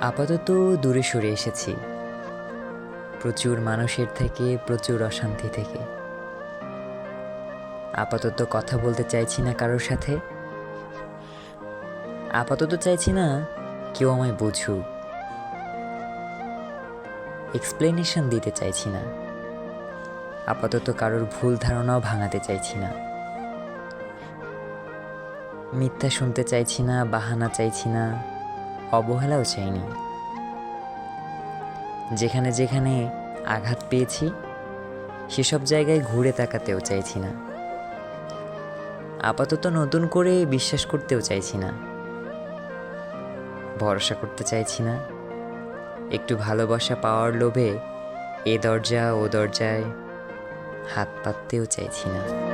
আপাতত দূরে সরে এসেছি। প্রচুর মানুষের থেকে, প্রচুর অশান্তি থেকে। আপাতত কথা বলতে চাইছি না কারোর সাথে। আপাতত চাইছি না কেউ আমায় বুঝুক। এক্সপ্লেনেশন দিতে চাইছি না। আপাতত কারোর ভুল ধারণাও ভাঙাতে চাইছি না। মিথ্যা শুনতে চাইছি না, বাহানা চাইছি না। অবহেলাও চাইনি। যেখানে যেখানে আঘাত পেয়েছি, সেসব জায়গায় ঘুরে তাকাতেও চাইছি না। আপাতত নতুন করে বিশ্বাস করতেও চাইছি না। ভরসা করতে চাইছি না। একটু ভালোবাসা পাওয়ার লোভে এ দরজা ও দরজায় হাত পাততেও চাইছি না।